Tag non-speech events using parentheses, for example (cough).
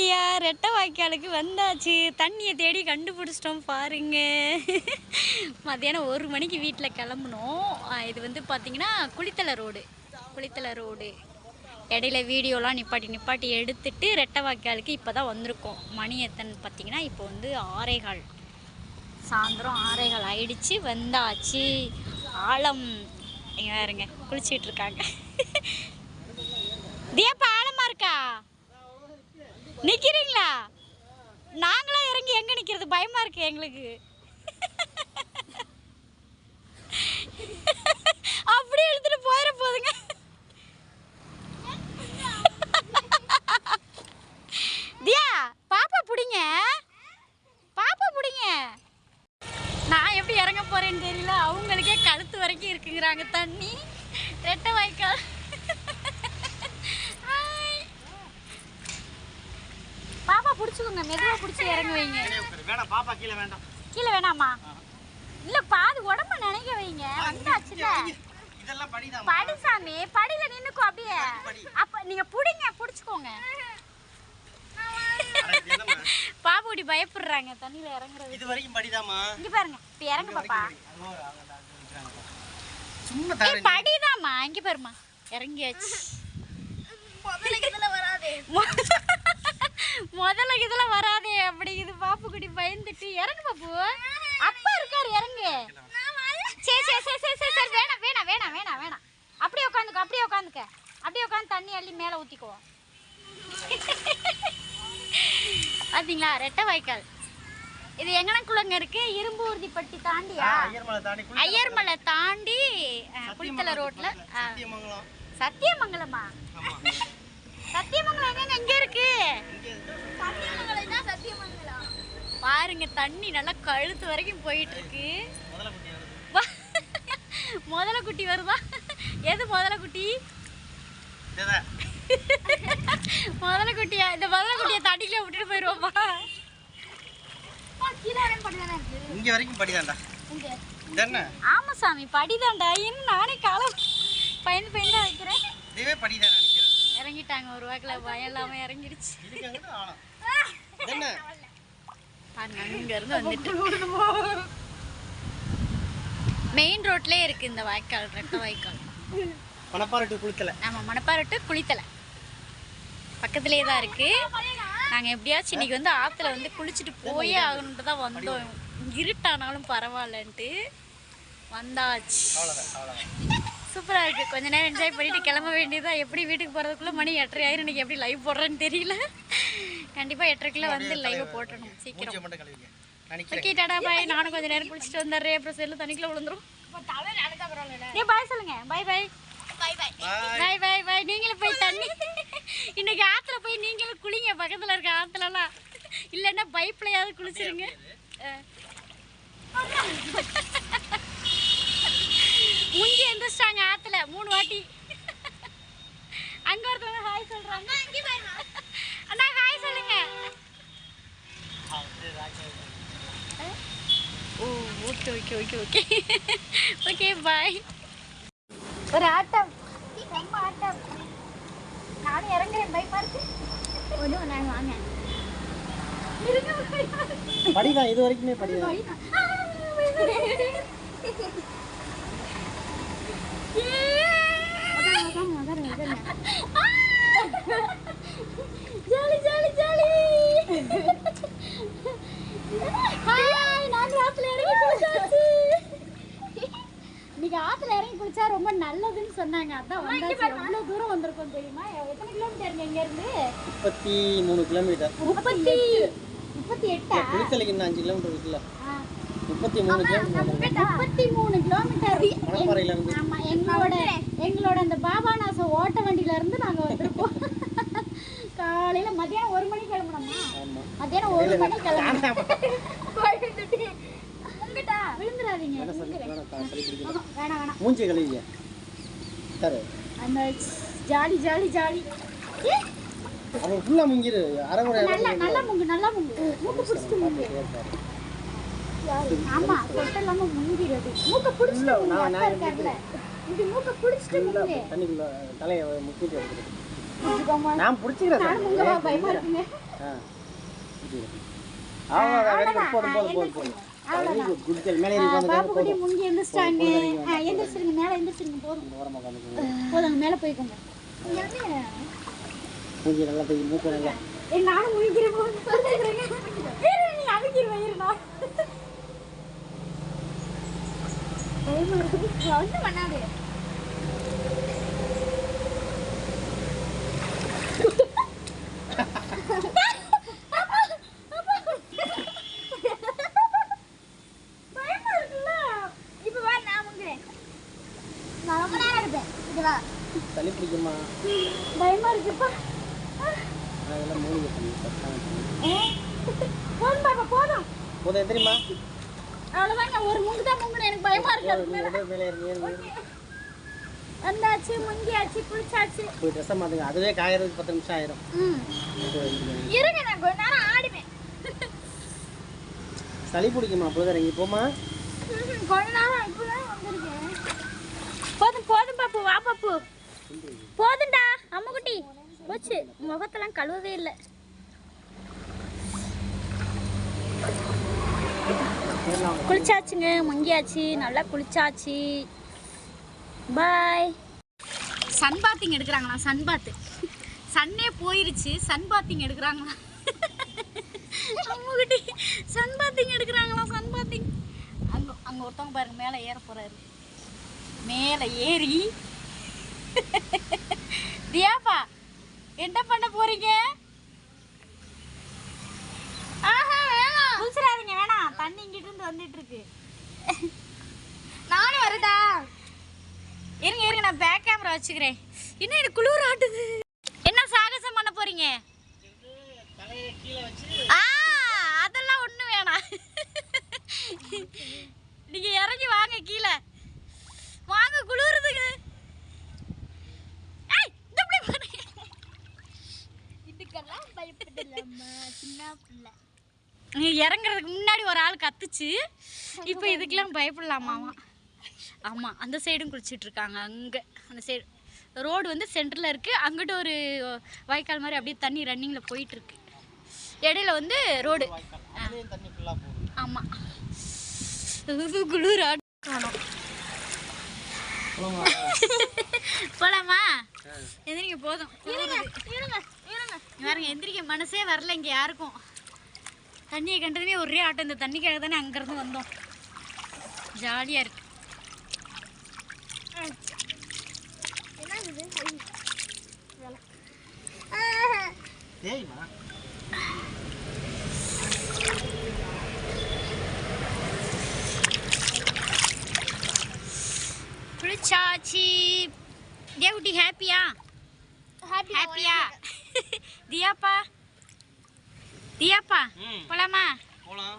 வழியா ரெட்டை வாய்க்காலுக்கு வந்தாச்சு. தண்ணியை தேடி கண்டுபிடிச்சிட்டோம் பாருங்க. மத்தியானம் ஒரு மணிக்கு வீட்டில் கிளம்புனோம். இது வந்து பார்த்தீங்கன்னா குளித்தலை ரோடு. குளித்தலை ரோடு. இடையில வீடியோலாம் நிப்பாட்டி நிப்பாட்டி எடுத்துட்டு ரெட்டை வாய்க்காலுக்கு இப்போ தான் வந்திருக்கோம். மணி எத்தனை பார்த்தீங்கன்னா இப்போ வந்து ஆறேகால். சாயந்தரம் ஆறேகால் ஆயிடுச்சு. வந்தாச்சு. ஆழம் இங்கே இருங்க குளிச்சிட்டு இருக்காங்க. தியாப்பா ஆழமாக இருக்கா? நிக்கிறீங்களா? நாங்களா இறங்கி எங்க நிக்கிறது? பயமா இருக்கு எங்களுக்கு. அப்படியே எடுத்துட்டு போயிட போதுங்க. தியா பாப்பா புடிங்க. பாப்பா புடிங்க. நான் எப்படி இறங்க போறேன்னு தெரியல. அவங்களுக்கே கழுத்து வரைக்கும் இருக்குங்கிறாங்க தண்ணி. ரெட்டை வாய்க்கால் ஹாய். பாப்பா பிடிச்சிக்கோங்க மெதுவா பிடிச்சி இறங்க வைங்க. வேணாம் பாப்பா கீழே வேண்டாம். கீழே வேணாமா? இல்ல பாதி உடம்ப நினைக்க வைங்க. வந்தாச்சுல இதெல்லாம் படிதான் படி சாமி படியில நின்னுக்கோ அப்படியே. அப்ப நீங்க புடிங்க புடிச்சுக்கோங்க. இப்படி பயப்படுறாங்க தண்ணியில இறங்குறது. இது வரைக்கும் படிதாமா இங்க பாருங்க இப்ப இறங்கு பாப்பா. சும்மா ஏய், படிதாம்மா. இங்க பாருமா இறங்கியாச்சு. முதல்ல இதுல வராதே. அப்படிங்குது பாப்பு குட்டி பயந்துட்டு இறங்கு பாப்பு. அப்பா இருக்காரு இறங்கு. சரி சரி சரி சரி சரி சரி வேணாம் வேணாம் வேணாம் வேணாம் வேணாம். அப்படியே உட்காந்துக்க அப்படியே உட்காந்துக்க அப்படியே உட்காந்து தண்ணி அள்ளி மேலே ஊற்றிக்குவோம் பார்த்தீங்களா ரெட்டை வாய்க்கால். இது எங்கனக்குள்ளங்க இருக்கு? இரும்பு உறுதிப்பட்டி தாண்டியா? ஐயர்மலை தாண்டி குளித்தலை ரோட்ல சத்தியமங்கலம். சத்தியமங்கலமா சத்தியமங்கலம் எங்க எங்க இருக்கு பாருங்க தண்ணி நல்லா கழுத்து வரைக்கும் போயிட்டு இருக்கு முதல குட்டி வருதா? எது முதல குட்டி. முதல குட்டியா இந்த முதல குட்டியை தண்ணிக்குள்ள விட்டுட்டு போயிருவோமா இங்க வரைக்கும் இதென்ன ஆமா சாமி படிதான்டா. இன்னும் நானே காலம் பயந்து பயந்து வைக்கிறேன். இதுவே படிதான் இறங்கிட்டாங்க ஒரு வாக்கில் பயம் இல்லாம இறங்கிடுச்சு. அங்க இருந்து (laughs) வந்துட்டு. மெயின் ரோட்லயே இருக்கு இந்த வாய்க்கால் ரெட்டை வாய்க்கால். பணப்பாறை டு குளித்தலை. நம்ம மணப்பாறை குளித்தலை. பக்கத்துலேயே தான் இருக்கு. நாங்கள் எப்படியாச்சும் இன்னைக்கு வந்து ஆற்றுல வந்து குளிச்சுட்டு போயே ஆகணுன்ட்டு தான் வந்தோம். இருட்டானாலும் பரவாயில்லன்ட்டு வந்தாச்சு. சூப்பராக இருக்கு கொஞ்ச நேரம் என்ஜாய் பண்ணிட்டு கிளம்ப வேண்டியதா? எப்படி வீட்டுக்கு போகிறதுக்குள்ள மணி எட்டரை ஆயிரம் இன்னைக்கு எப்படி லைவ் போடுறேன்னு தெரியல. கண்டிப்பாக எட்டரைக்குள்ள வந்து லைவ் போட்டணும் சீக்கிரம். ஓகே டாடா பாய் நானும் கொஞ்ச நேரம் குளிச்சுட்டு வந்துடுறேன். அப்புறம் செல்லு தண்ணிக்குள்ள விழுந்துரும். ஏ பாய் சொல்லுங்க. பாய் பாய் பாய் பாய் பாய் பாய் நீங்களும் போய் தண்ணி. இன்னைக்கு ஆத்துல போய் நீங்களும் குளிங்க. பக்கத்துல இருக்க ஆத்துலலாம். இல்லைன்னா பைப்லயாவது குளிச்சிருங்க. எந்திரிச்சிட்டாங்க ஆத்துல. மூணு வாட்டி. அங்க ஒருத்தவங்க ஹாய் சொல்றாங்க. அண்ணா ஹாய் சொல்லுங்க. ஓ okay okay okay okay okay bye ஒரு ஆட்டம். ரொம்ப ஆட்டம். நானும் இறங்குறேன். பை பார்த்து ஒன்றும் நான் வாங்க. படிதான் இது வரைக்குமே படிதான் ஜாலி ஜாலி ஜாலி ஹாய் நான் ஆத்துல இறங்கி குளிச்சாச்சு இன்னைக்கு ஆத்துல இறங்கி குளிச்சா ரொம்ப சொன்னாங்க அதான் வந்தாச்சு. எவ்வளவு தூரம் வந்திருக்கோம் தெரியுமா? எத்தனை கிலோமீட்டர் இங்க இருந்து முப்பத்தி மூணு கிலோமீட்டர் முப்பத்தி முப்பத்தி எட்டா. குளித்தலைக்கு இன்னும் அஞ்சு கிலோமீட்டர் இருக்குல்ல. முப்பத்தி மூணு கிலோமீட்டர் முப்பத்தி? மூணு கிலோமீட்டர் மணப்பாறையில இருந்து. ஆமா எங்களோட எங்களோட அந்த பாபாநாசம் ஓட்ட வண்டியில இருந்து நாங்க வந்திருக்கோம். காலையில மதியானம் ஒரு மணிக்கு கிளம்பணுமா ஆமா. மதியானம் ஒரு கிளம்பணும் உங்கட்டா விழுந்துடாதீங்க வேணாம் வேணாம் மூஞ்சி கழுவிங்க. சார் அந்த ஜாலி ஜாலி ஜாலி ஃபுல்லாக முங்கிரு அரை குறை நல்லா நல்லா முங்கு நல்லா முங்கு மூக்கு பிடிச்சிட்டு முங்கு ஆமா சொட்ட இல்லாம முங்கிடுது மூக்க பிடிச்சிட்டு முங்கு நான் அப்பா மூக்க பிடிச்சிட்டு முங்கு தண்ணிக்குள்ள தலையை முக்கிட்டு எடுத்துட்டு பிடிச்சிக்கோமா நான் பிடிச்சிக்கிறேன். உங்க ஏன் பயமா? இருக்குங்க ஆ குட் போதும் வெரி குட் குட் கேள் மேலே குட்டி போதும். முங்கி போதும், மேலே போய்க்கோங்க மூஞ்சி நல்லா தூக்கி மூக்கு நல்லா. நானும் முழிக்கிறேன் நீ அழுகிடுவேன் இருண்ணா பயமா ஒன்றும் பண்ணாது பயமா இருக்குல்ல இப்ப வா நான் முங்குறேன் நான் ரொம்ப நேரம் இருப்பேன் இது வா சளி பிடிக்குமா பயமா இருக்குப்பா அதெல்லாம் மூலிகை தண்ணி. போதும் பாப்பா போதும். போதும் எந்திரிம்மா. அவ்வளவுதான் நான் ஒரு முங்கு தான் முங்குனேன் எனக்கு பயமா இருக்கு அதுக்கு மேல. வந்தாச்சு முங்கியாச்சு குளிச்சாச்சு. போய் ட்ரெஸ்ஸை மாற்றுங்க அதுவே காயறதுக்கு பத்து நிமிஷம் ஆயிரும். இருங்க நான் கொஞ்ச நேரம் ஆடுவேன். சளி பிடிக்குமா அப்போதான் இறங்கி போமா கொஞ்ச நேரம் இப்பதான் வந்திருக்கேன். போதும் போதும் பாப்பு வா பாப்பு. போதும்டா அம்முக்குட்டி. போச்சு. முகத்தெல்லாம் கழுவவே இல்லை. குளிச்சாச்சுங்க முங்கியாச்சு நல்லா குளிச்சாச்சு. பாய் சன் பாத்திங் எடுக்கிறாங்களா? சன் பாத்து சன்னே போயிருச்சு சன் பாத்திங் எடுக்கிறாங்களா? அம்முக்குட்டி சன் பாத்திங் எடுக்கிறாங்களா சன் பாத்திங் அங்கே அங்கே ஒருத்தவங்க பாருங்க மேலே ஏற போறாரு. மேலே ஏறி. தியாப்பா என்ன பண்ண போறீங்க? ஆஹா வேணாம். குளிச்சிடாதீங்க வேணாம். தண்ணி இங்கிட்டு இருந்து வந்துட்டு இருக்கு நானும் வரட்டா. இருங்க இருங்க நான் பேக் கேமரா வச்சுக்கிறேன். இன்னும் எனக்கு குளிர் ஆட்டுது? என்ன சாகசம் பண்ண போறீங்க? ஆ அதெல்லாம் ஒண்ணும் வேணாம் நீங்க இறங்கி வாங்க கீழே வாங்க குளிருதுங்க ஏய் இந்த இப்படி பாருங்க இதுக்கெல்லாம் பயப்படலாமா சின்ன பிள்ளை இறங்குறதுக்கு முன்னாடி ஒரு ஆள் கத்துச்சு. இப்போ இதுக்கெல்லாம் பயப்படலாமாமா ஆமாம் அந்த சைடும் குளிச்சிட்டு இருக்காங்க அங்கே. அந்த சைடு ரோடு வந்து சென்டரில் இருக்குது அங்கிட்ட ஒரு வாய்க்கால் மாதிரி அப்படியே தண்ணி ரன்னிங்கில் போயிட்டுருக்கு இடையில வந்து ரோடு ஆமாம் குளிர் காணும் போலாமா? எந்திரிங்க போதும். இருங்க இருங்க இருங்க. பாருங்க எந்திரிக்க மனசே வரல இங்கே யாருக்கும். தண்ணியை கண்டதுமே ஒரே ஆட்டம். இந்த தண்ணிக்காக தானே அங்கேருந்து வந்தோம். ஜாலியாக இருக்கு. குளிச்சாச்சி. தேவட்டி ஹாப்பியா ஹாப்பியா தியாப்பா? தியாப்பா ம். போலாமா? போகலாம்